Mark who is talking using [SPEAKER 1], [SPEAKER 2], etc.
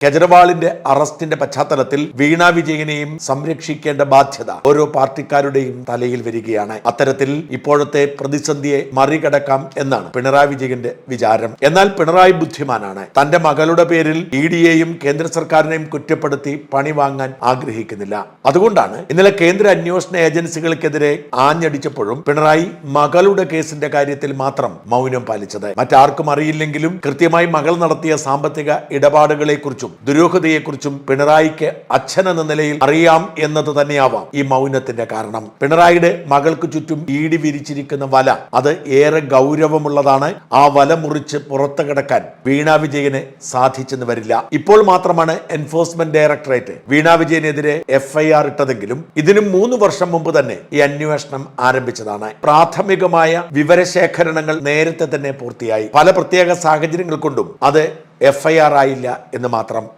[SPEAKER 1] കെജ്രിവാളിന്റെ അറസ്റ്റിന്റെ പശ്ചാത്തലത്തിൽ വീണ വിജയനെയും സംരക്ഷിക്കേണ്ട ബാധ്യത ഓരോ പാർട്ടിക്കാരുടെയും തലയിൽ വരികയാണ്. അത്തരത്തിൽ ഇപ്പോഴത്തെ പ്രതിസന്ധിയെ മറികടക്കാം എന്നാണ് പിണറായി വിജയന്റെ വിചാരം. എന്നാൽ പിണറായി ബുദ്ധിമാനാണ്. തന്റെ മകളുടെ പേരിൽ ഇ ഡിയെയും കേന്ദ്ര സർക്കാരിനെയും കുറ്റപ്പെടുത്തി പണി വാങ്ങാൻ ആഗ്രഹിക്കുന്നില്ല. അതുകൊണ്ടാണ് ഇന്നലെ കേന്ദ്ര അന്വേഷണ ഏജൻസികൾക്കെതിരെ ആഞ്ഞടിച്ചപ്പോഴും പിണറായി മകളുടെ കേസിന്റെ കാര്യത്തിൽ മാത്രം മൗനം പാലിച്ചത്. മറ്റാർക്കും അറിയില്ലെങ്കിലും കൃത്യമായി മകൾ നടത്തിയ സാമ്പത്തിക ഇടപാടുകളെക്കുറിച്ചും ദുരൂഹതയെക്കുറിച്ചും പിണറായിക്ക് അച്ഛൻ എന്ന നിലയിൽ അറിയാം എന്നത് തന്നെയാവാം ഈ മൗനത്തിന്റെ കാരണം. പിണറായിയുടെ മകൾക്ക് ചുറ്റും ഈടി വിരിച്ചിരിക്കുന്ന വല അത് ഏറെ ഗൗരവമുള്ളതാണ്. ആ വല മുറിച്ച് പുറത്തു കിടക്കാൻ വീണ വിജയന് സാധിച്ചെന്ന് വരില്ല. ഇപ്പോൾ മാത്രമാണ് എൻഫോഴ്സ്മെന്റ് ഡയറക്ടറേറ്റ് വീണ വിജയനെതിരെ എഫ്ഐആർ ഇട്ടതെങ്കിലും ഇതിനും മൂന്ന് വർഷം മുമ്പ് തന്നെ ഈ അന്വേഷണം ആരംഭിച്ചതാണ്. പ്രാഥമികമായ വിവരശേഖരണങ്ങൾ നേരത്തെ തന്നെ പൂർത്തിയായി. പല പ്രത്യേക സാഹചര്യങ്ങൾ കൊണ്ടും അത് എഫ്ഐആർ ആയില്ല എന്ന് മാത്രം